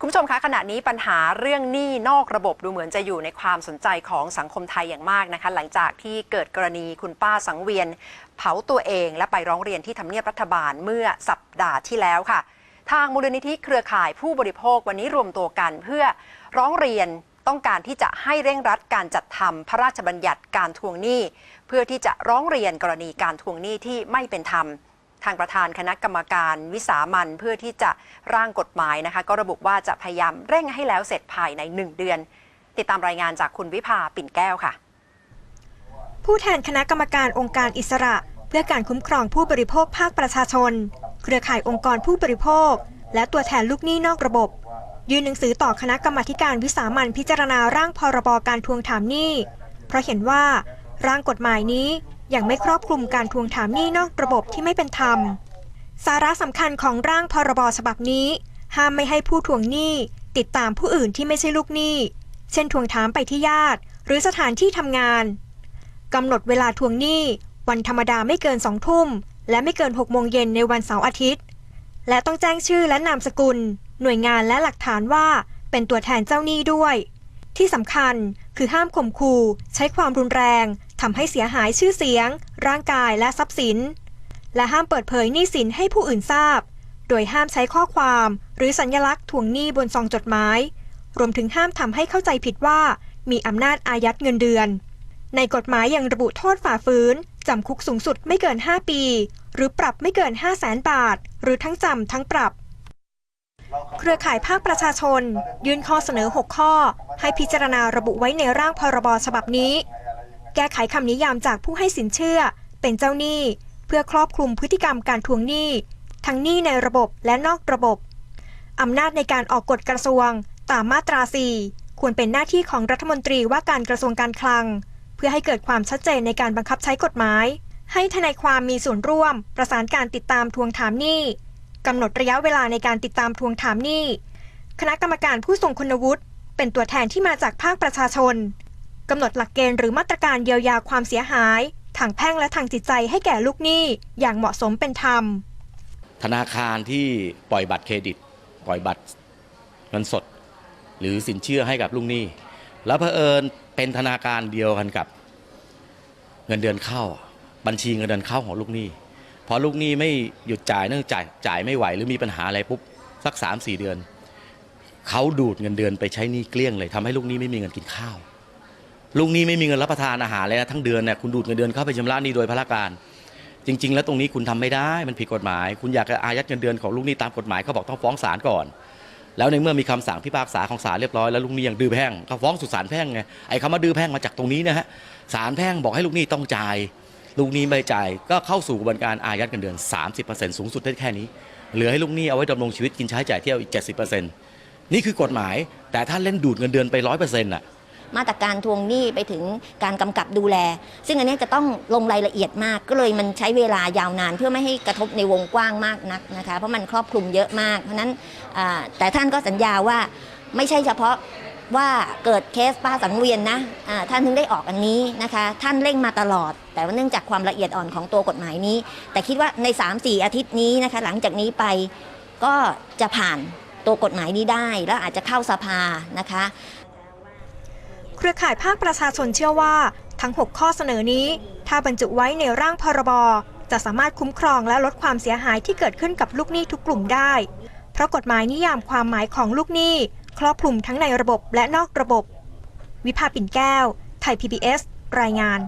คุณผู้ชมคะขณะนี้ปัญหาเรื่องหนี้นอกระบบดูเหมือนจะอยู่ในความสนใจของสังคมไทยอย่างมากนะคะ หลังจากที่เกิดกรณีคุณป้าสังเวียน เผาตัวเองและไปร้องเรียนที่ทำเนียบรัฐบาลเมื่อสัปดาห์ที่แล้วค่ะ ทางมูลนิธิเครือข่ายผู้บริโภควันนี้รวมตัวกัน เพื่อร้องเรียนต้องการที่จะให้เร่งรัดการจัดทำพระราชบัญญัติการทวงหนี้ เพื่อที่จะร้องเรียนกรณีการทวงหนี้ที่ไม่เป็นธรรม ทางประธานคณะกรรมการวิสามันเพื่อที่จะร่างกฎหมายนะคะ ก็ระบุว่าจะพยายามเร่งให้แล้วเสร็จภายใน 1 เดือน ติดตามรายงานจากคุณวิภาปิ่นแก้วค่ะ ผู้แทนคณะกรรมการองค์การอิสระ เพื่อการคุ้มครองผู้บริโภคภาคประชาชน เครือข่ายองค์กรผู้บริโภค และตัวแทนลูกหนี้นอกระบบ ยื่นหนังสือต่อคณะกรรมาการวิสามันพิจารณาร่างพรบการทวงถามหนี้ เพราะเห็นว่าร่างกฎหมายนี้ ยังไม่ครอบคลุมการทวงถามหนี้นอกระบบที่ไม่เป็นธรรม สาระสำคัญของร่างพรบฉบับนี้ ห้ามไม่ให้ผู้ทวงหนี้ติดตามผู้อื่นที่ไม่ใช่ลูกหนี้ เช่นทวงถามไปที่ญาติ หรือสถานที่ทำงานกำหนดเวลาทวงหนี้ วันธรรมดาไม่เกินสองทุ่ม และไม่เกิน6โมงเย็นในวันเสาร์อาทิตย์ และต้องแจ้งชื่อและนามสกุล หน่วยงานและหลักฐานว่าเป็นตัวแทนเจ้าหนี้ด้วย ที่สำคัญคือห้ามข่มขู่ ใช้ความรุนแรง ทำให้เสียหายชื่อเสียง ร่างกายและทรัพย์สิน และห้ามเปิดเผยหนี้สินให้ผู้อื่นทราบ โดยห้ามใช้ข้อความ หรือสัญลักษณ์ทวงหนี้บนซองจดหมาย รวมถึงห้ามทำให้เข้าใจผิดว่า มีอำนาจอายัดเงินเดือน ในกฎหมายยังระบุโทษฝ่าฝืนจำคุกสูงสุดไม่เกิน 5 ปี หรือปรับไม่เกิน 5 0 0แสนบาท หรือทั้งจำทั้งปรับเครือข่ายภาคประชาชน ยื่นข้อเสนอ 6 ข้อ ให้พิจารณาระบุไว้ในร่างพรบฉบับนี้ แก้ไขคำนิยามจากผู้ให้สินเชื่อ เป็นเจ้าหนี้ เพื่อครอบคลุมพฤติกรรมการทวงหนี้ ทั้งหนี้ในระบบและนอกระบบ อำนาจในการออกกฎกระทรวง ตามมาตรา 4 ควรเป็นหน้าที่ของรัฐมนตรีว่าการกระทรวงการคลัง เพื่อให้เกิดความชัดเจนในการบังคับใช้กฎหมาย ให้ทนายความมีส่วนร่วม ประสานการติดตามทวงถามหนี้กำหนดระยะเวลาในการติดตามทวงถามหนี้ คณะกรรมการผู้ทรงคุณวุฒิเป็นตัวแทนที่มาจากภาคประชาชน กำหนดหลักเกณฑ์หรือมาตรการเยียวยาความเสียหาย ทางแพ่งและทางจิตใจให้แก่ลูกหนี้อย่างเหมาะสมเป็นธรรม ธนาคารที่ปล่อยบัตรเครดิต ปล่อยบัตรเงินสด หรือสินเชื่อให้กับลูกหนี้ แล้วเผอิญเป็นธนาคารเดียวกันกับ เงินเดือนเข้า บัญชีเงินเดือนเข้าของลูกหนี้พอลูกหนี้ไม่หยุดจ่ายเนื่องจากจ่ายไม่ไหวหรือมีปัญหาอะไรปุ๊บสักสามสี่เดือนเขาดูดเงินเดือนไปใช้หนี้เกลี้ยงเลยทำให้ลูกหนี้ไม่มีเงินกินข้าว ลูกนี้ไม่มีเงินรับประทานอาหารเลยนะทั้งเดือนเนี่ยคุณดูดเงินเดือนเข้าไปชำระหนี้โดยพละการ จริง ๆ แล้วตรงนี้คุณทำไม่ได้มันผิดกฎหมาย คุณอยากจะอายัดเงินเดือนของลูกหนี้ตามกฎหมายเขาบอกต้องฟ้องศาลก่อน แล้วในเมื่อมีคำสั่งพิพากษาของศาลเรียบร้อยแล้วลูกหนี้ยังดื้อแพ่งเขาฟ้องสู่ศาลแพ่งไงไอ้คำว่าดื้อแพ่งมาจากตรงนี้นะฮะศาลแพ่งบอกให้ลูกหนี้ต้องจ่ายลูกหนี้ไม่จ่ายก็เข้าสู่กระบวนการอายัดเงินเดือน 30%สูงสุดได้แค่นี้ เหลือให้ลูกหนี้เอาไว้ดำรงชีวิตกินใช้จ่ายเที่ยวอีก 70%นี่คือกฎหมาย แต่ถ้าเล่นดูดเงินเดือนไป 100%น่ะ มาตรการทวงหนี้ไปถึงการกำกับดูแล ซึ่งอันนี้จะต้องลงรายละเอียดมากก็เลยมันใช้เวลายาวนานเพื่อไม่ให้กระทบในวงกว้างมากนักนะคะเพราะมันครอบคลุมเยอะมาก เพราะนั้นแต่ท่านก็สัญญาว่าไม่ใช่เฉพาะว่าเกิดเคสป้าสังเวียนนะอ่าท่านถึงได้ออกอันนี้นะคะ ท่านเร่งมาตลอด แต่ว่าเนื่องจากความละเอียดอ่อนของตัวกฎหมายนี้ แต่คิดว่าใน 3-4 อาทิตย์นี้นะคะ หลังจากนี้ไปก็จะผ่านตัวกฎหมายนี้ได้ แล้วอาจจะเข้าสภานะคะ เครือข่ายภาคประชาชนเชื่อว่า ทั้ง 6 ข้อเสนอนี้ ถ้าบรรจุไว้ในร่างพรบจะสามารถคุ้มครองและลดความเสียหายที่เกิดขึ้นกับลูกหนี้ทุกกลุ่มได้ เพราะกฎหมายนิยามความหมายของลูกหนี้ ครอบคลุมทั้งในระบบและนอกระบบ วิภาปิ่นแก้ว ไทย PBS รายงาน